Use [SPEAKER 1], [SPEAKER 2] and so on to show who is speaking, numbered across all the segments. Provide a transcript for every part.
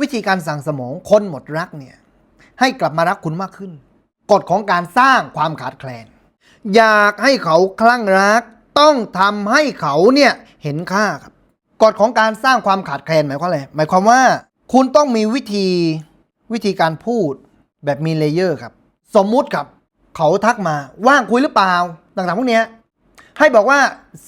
[SPEAKER 1] วิธีการสั่งสมองคนหมดรักเนี่ยให้กลับมารักคุณมากขึ้น กฎของการสร้างความขาดแคลน อยากให้เขาคลั่งรัก ต้องทำให้เขาเนี่ยเห็นค่าครับกฎของการสร้างความขาดแคลนหมายความอะไรหมายความว่า คุณต้องมีวิธีวิธีการพูดแบบมีเลเยอร์ครับ สมมุติครับ เขาทักมาว่างคุยหรือเปล่าต่างๆพวกนี้ให้บอกว่า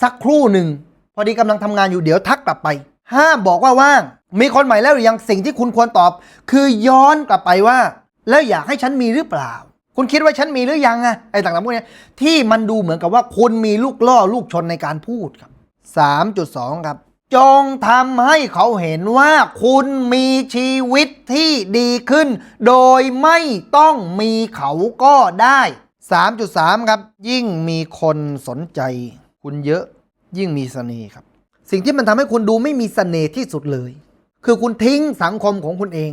[SPEAKER 1] สักครู่หนึ่งพอดีกำลังทำงานอยู่เดี๋ยวทักกลับไป ห้ามบอกว่าว่าง มีคนใหม่แล้วหรือยังสิ่งที่คุณควรตอบ คือย้อนกลับไปว่า แล้วอยากให้ฉันมีหรือเปล่า คุณคิดว่าฉันมีหรือยังอะไอ้ต่างๆพวกนี้ที่มันดูเหมือนกับว่าคุณมีลูกล่อลูกชนในการพูดครับ 3.2 ครับ จงทำให้เขาเห็นว่าคุณมีชีวิตที่ดีขึ้น โดยไม่ต้องมีเขาก็ได้ 3.3 ครับ ยิ่งมีคนสนใจ คุณเยอะยิ่งมีเสน่ห์ครับ สิ่งที่มันทำให้คุณดูไม่มีเสน่ห์ที่สุดเลย คือคุณทิ้งสังคมของคุณเอง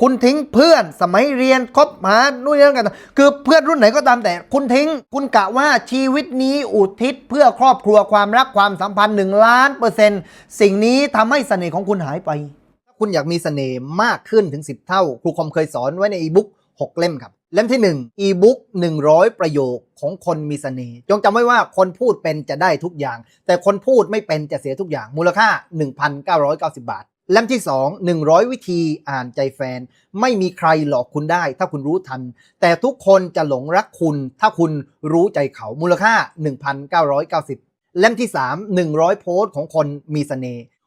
[SPEAKER 1] คุณทิ้งเพื่อนสมัยเรียนคบหานู่นนี่นั่นกัน คือเพื่อนรุ่นไหนก็ตามแต่ คุณทิ้ง คุณกะว่าชีวิตนี้อุทิศเพื่อครอบครัวความรักความสัมพันธ์หนึ่งล้านเปอร์เซ็นต์สิ่งนี้ทำให้เสน่ห์ของคุณหายไปถ้าคุณอยากมีเสน่ห์มากขึ้นถึง 10 เท่า ครูคอมเคยสอนไว้ในอีบุ๊ก6เล่มครับ เล่มที่1อีบุ๊ก100 ประโยคของคนมีเสน่ห์จงจำไว้ว่าคนพูดเป็นจะได้ทุกอย่าง แต่คนพูดไม่เป็นจะเสียทุกอย่าง มูลค่า 1,990 บาท เล่มที่ 2 100 วิธีอ่านใจแฟน ไม่มีใครหลอกคุณได้ ถ้าคุณรู้ทัน แต่ทุกคนจะหลงรักคุณ ถ้าคุณรู้ใจเขามูลค่า 1,990 เล่มที่ 3 100 โพสต์ของคนมีเสน่ห์